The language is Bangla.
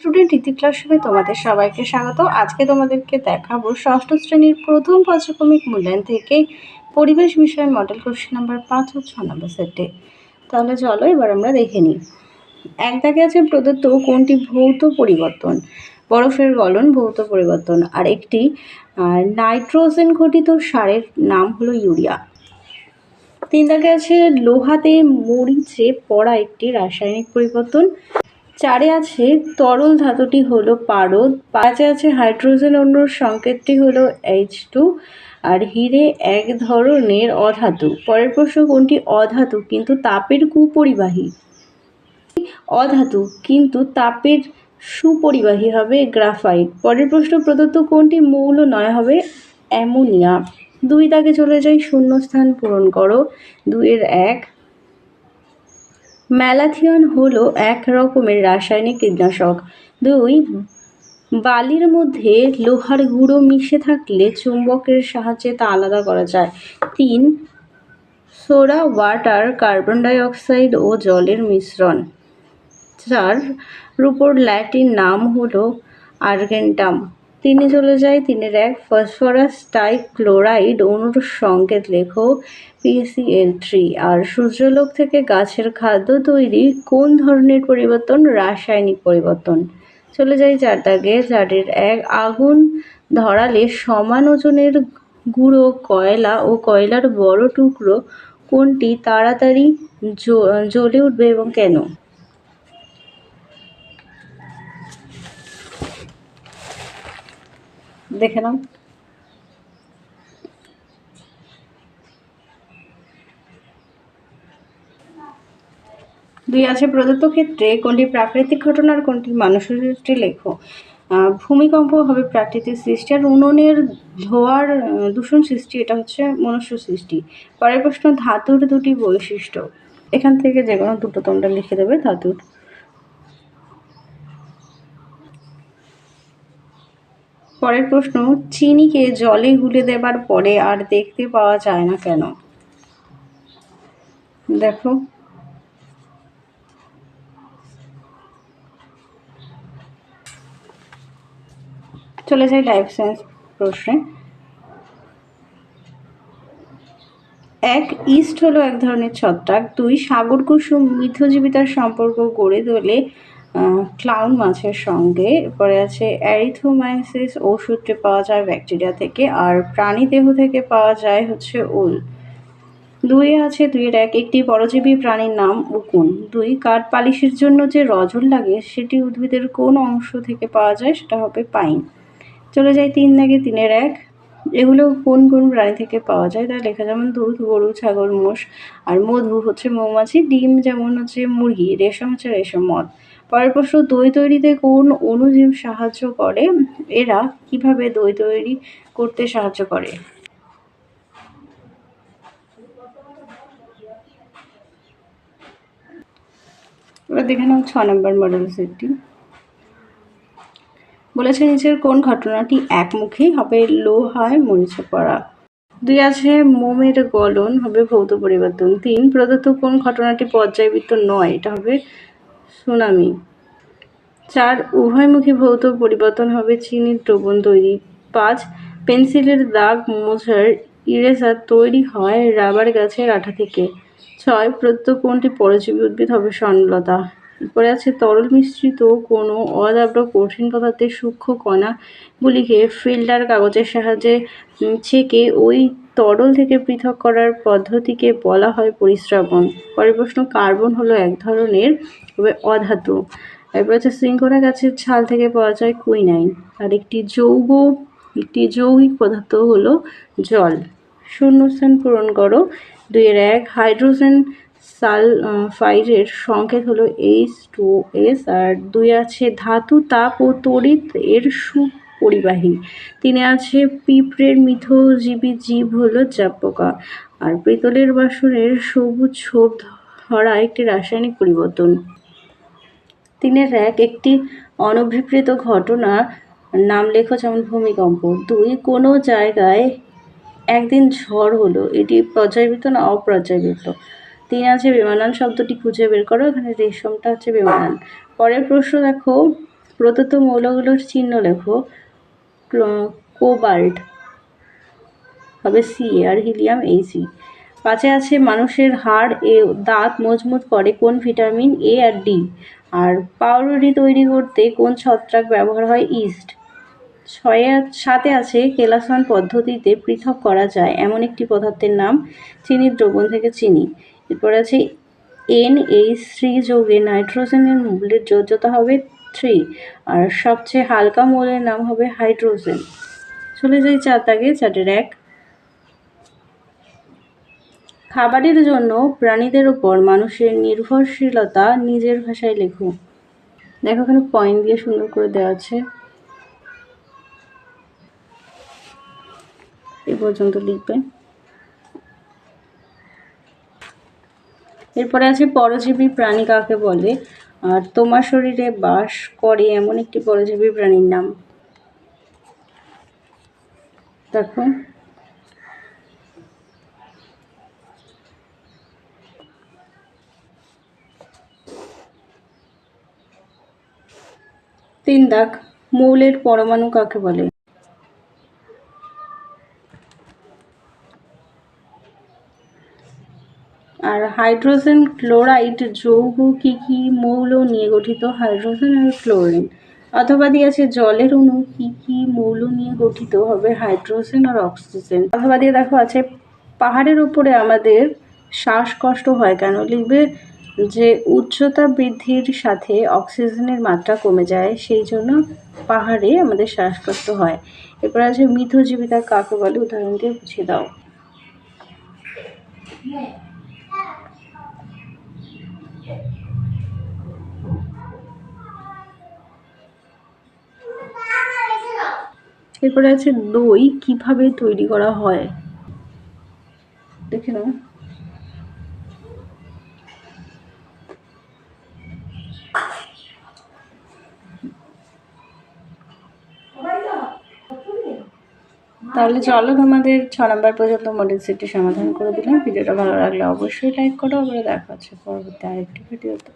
স্টুডেন্ট ইতি ক্লাসরুমে তোমাদের সবাইকে স্বাগত। আজকে তোমাদেরকে দেখাবো ষষ্ঠ শ্রেণির প্রথম পর্যক্রমিক মূল্যায়ন থেকে পরিবেশ বিষয়ে মডেল কোশ্চেন নাম্বার পাঁচ ও ছ নম্বর সেটে। তাহলে চলো এবার আমরা দেখে নিই। এক দাগে আছে প্রদত্ত কোনটি ভৌত পরিবর্তন? বরফের গলন ভৌত পরিবর্তন। আর একটি নাইট্রোজেন ঘটিত সারের নাম হলো ইউরিয়া। তিন দাগে আছে লোহাতে মরিচে পড়া একটি রাসায়নিক পরিবর্তন। চারে আছে তরল ধাতুটি হলো পারদ, পাঁচে আছে হাইড্রোজেন অন্যর সংকেতটি হলো এইচ টু আর হিরে এক ধরনের অধাতু। পরের প্রশ্ন, কোনটি অধাতু কিন্তু তাপের কুপরিবাহী? অধাতু কিন্তু তাপের সুপরিবাহী হবে গ্রাফাইট। পরের প্রশ্ন, প্রদত্ত কোনটি মৌল নয় হবে অ্যামোনিয়া? দুই দাগে চলে যাই শূন্যস্থান পূরণ করো। দুইয়ের এক ম্যালাথিয়ন হলো এক রকমের রাসায়নিক কীটনাশক। দুই, বালির মধ্যে লোহার গুঁড়ো মিশে থাকলে চুম্বকের সাহায্যে তা আলাদা করা যায়। তিন, সোডা, ওয়াটার, কার্বন ডাইঅক্সাইড ও জলের মিশ্রণ। চার, রূপর ল্যাটিন নাম হলো আর্গেন্টাম। তিনে চলে যায় তিনের এক ফসফরাস টাইপ ক্লোরাইড অনুর সংকেত লেখো পিসিএল থ্রি আর সূর্যলোক থেকে গাছের খাদ্য তৈরি, কোন ধরনের পরিবর্তন? রাসায়নিক পরিবর্তন। চলে যাই চার দাগে চারের এক আগুন ধরালে সমান ওজনের গুঁড়ো কয়লা ও কয়লার বড় টুকরো কোনটি তাড়াতাড়ি জ্বলে উঠবে এবং কেন? দেখে নাও। দুই আছে প্রদত্ত ক্ষেত্রে, কোনটি প্রাকৃতিক ঘটনা আর কোনটি মানুষের লেখো? ভূমিকম্প হবে প্রাকৃতিক সৃষ্টি আর উনুনের ধোয়ার দূষণ সৃষ্টি, এটা হচ্ছে মনুষ্য সৃষ্টি। পরের প্রশ্ন, ধাতুর দুটি বৈশিষ্ট্য। এখান থেকে যে কোনো দুটো তোমরা লিখে দেবে, ধাতুর। পরের প্রশ্ন, চিনিকে জলে গুলে দেবার পরে আর দেখতে পাওয়া যায় না কেন? দেখো। চলে যাই লাইফ সায়েন্স প্রশ্নে। এক, ইস্ট হলো এক ধরনের ছত্রাক। দুই, সাগর কুসুম মিথজীবিতার সম্পর্ক গড়ে তোলে ক্লাউন মাছের সঙ্গে। এরপরে আছে অ্যারিথোমাইসিস ওষুধটি পাওয়া যায় ব্যাকটেরিয়া থেকে, আর প্রাণী দেহ থেকে পাওয়া যায় হচ্ছে উল। দুই আছে, দুইয়ের এক, একটি পরজীবী প্রাণীর নাম উকুন। দুই, কাঠ পালিশের জন্য যে রজন লাগে, সেটি উদ্ভিদের কোন অংশ থেকে পাওয়া যায় সেটা হবে পাইন। চলে যায় তিন দাগে তিনের এক। এগুলো কোন কোন প্রাণী থেকে পাওয়া যায় তাই লেখা যেমন দুধ, গরু, ছাগল, মোষ, আর মধু হচ্ছে মৌমাছি, ডিম যেমন হচ্ছে মুরগি, রেশম হচ্ছে রেশম মদ। পরের প্রশ্ন দই তৈরিতে কোন অণুজীব সাহায্য করে? এরা কীভাবে দই তৈরি করতে সাহায্য করে? এবার দেখে নাও ছ নম্বর মডেল সেটটি। বলেছে নিচের কোন ঘটনাটি একমুখী? হবে লোহায় মরিচে পড়া। দুই আছে মোমের গলন, হবে ভৌত পরিবর্তন। তিন, প্রদত্ত কোন ঘটনাটি পর্যায়বৃত্ত নয়? এটা হবে সুনামি। চার, উভয়মুখী ভৌত পরিবর্তন হবে চিনির দ্রবণ তৈরি। পাঁচ, পেন্সিলের দাগ মোছার ইরেজার তৈরি হয় রাবার গাছের আঠা থেকে। ছয় প্রত্যেক কোনটি পরজীবী উদ্ভিদ হবে স্বর্ণলতা। এরপরে আছে তরল মিশ্রিত কোনো অদাব্র কঠিন পদার্থের সূক্ষ্ম কণাগুলিকে ফিল্টার কাগজের সাহায্যে ছেঁকে ওই তরল থেকে পৃথক করার পদ্ধতিকে বলা হয় পরিশ্রাবণ। পরের প্রশ্ন, কার্বন হলো এক ধরনের অধাতু। এরপর হচ্ছে শৃঙ্খলা গাছের ছাল থেকে পাওয়া যায় কুইনাইন। আর একটি যৌগ, একটি যৌগিক পদার্থ হলো জল। শূন্যস্থান পূরণ করো। দুইয়ের এক, হাইড্রোজেন সালফাইডের সংকেত হলো এইচ টু এস আর দুই আছে ধাতু, তাপ ও তড়িৎ এর সুপরিবাহী। তিনে আছে পিঁপড়ের মিথজীবী জীব হলো চাপোকা আর পিতলের বাসনের সবুজ ছোপ ধরা একটি রাসায়নিক পরিবর্তন। তিনের এক, একটি অনভিপ্রেত ঘটনা, নাম লেখো যেমন ভূমিকম্প। দুই, কোনো জায়গায় একদিন ঝড় হলো, এটি পর্যায়বৃত্ত না অপর্যায়বৃত্ত? তিন আছে বিমানান শব্দটি খুঁজে বের করো, এখানে রেশমটা হচ্ছে বিমানান। পরের প্রশ্ন দেখো, প্রদত্ত মৌলগুলোর চিহ্ন লেখো কোবাল্ট, হবে সি, আর হিলিয়াম এই সি পাঁচে আছে মানুষের হাড়, এ, দাঁত মজবুত করে কোন ভিটামিন এ আর ডি? আর পাউরুটি তৈরি করতে কোন ছত্রাক ব্যবহার হয় ইস্ট? ছয়ে সাথে আছে কেলাসন পদ্ধতিতে পৃথক করা যায়, এমন একটি পদার্থের নাম চিনির দ্রবণ থেকে চিনি। এরপর আছে এন এইচ থ্রি যোগে নাইট্রোজেনের মূল্যের যোজ্যতা হবে থ্রি আর সবচেয়ে হালকা মৌলের নাম হবে হাইড্রোজেন। চলে যাই চার দাগে চারের এক। খাবারের জন্য প্রাণীদের উপর মানুষের নির্ভরশীলতা নিজের ভাষায় লেখো। দেখো এখানে পয়েন্ট দিয়ে সুন্দর করে দেওয়া আছে। এ পর্যন্ত লিখবে। এরপরে আছে পরজীবী প্রাণী কাকে বলে? আর তোমার শরীরে বাস করে এমন একটি পরজীবী প্রাণীর নাম? দেখো। তিন দাগ। মৌলের পরমাণু কাকে বলে? আর হাইড্রোজেন ক্লোরাইড যৌগ কি কি মৌল নিয়ে গঠিত? হাইড্রোজেন আর ক্লোরিন। অথবা দিয়ে আছে জলের অণু, কি কি মৌল নিয়ে গঠিত হবে? হাইড্রোজেন আর অক্সিজেন। অথবা দিয়ে দেখো আছে, পাহাড়ের উপরে আমাদের শ্বাসকষ্ট হয় কেন? লিখবে যে উচ্চতা বৃদ্ধির সাথে অক্সিজেনের মাত্রা কমে যায়, সেই জন্য পাহাড়ে আমাদের শ্বাসকষ্ট হয়। এরপর আছে মিথজীবিতা কাকে বলে? উদাহরণ দিয়ে বুঝিয়ে দাও। এরপরে আছে দই কীভাবে তৈরি করা হয়? দেখে নাও। তাহলে চলো তোমাদের ছ নম্বর পর্যন্ত মডেল সেটটি সমাধান করে দিলাম। ভিডিওটা ভালো লাগলে অবশ্যই লাইক করো। আবার দেখা হচ্ছে পরবর্তী আরেকটি ভিডিওতে।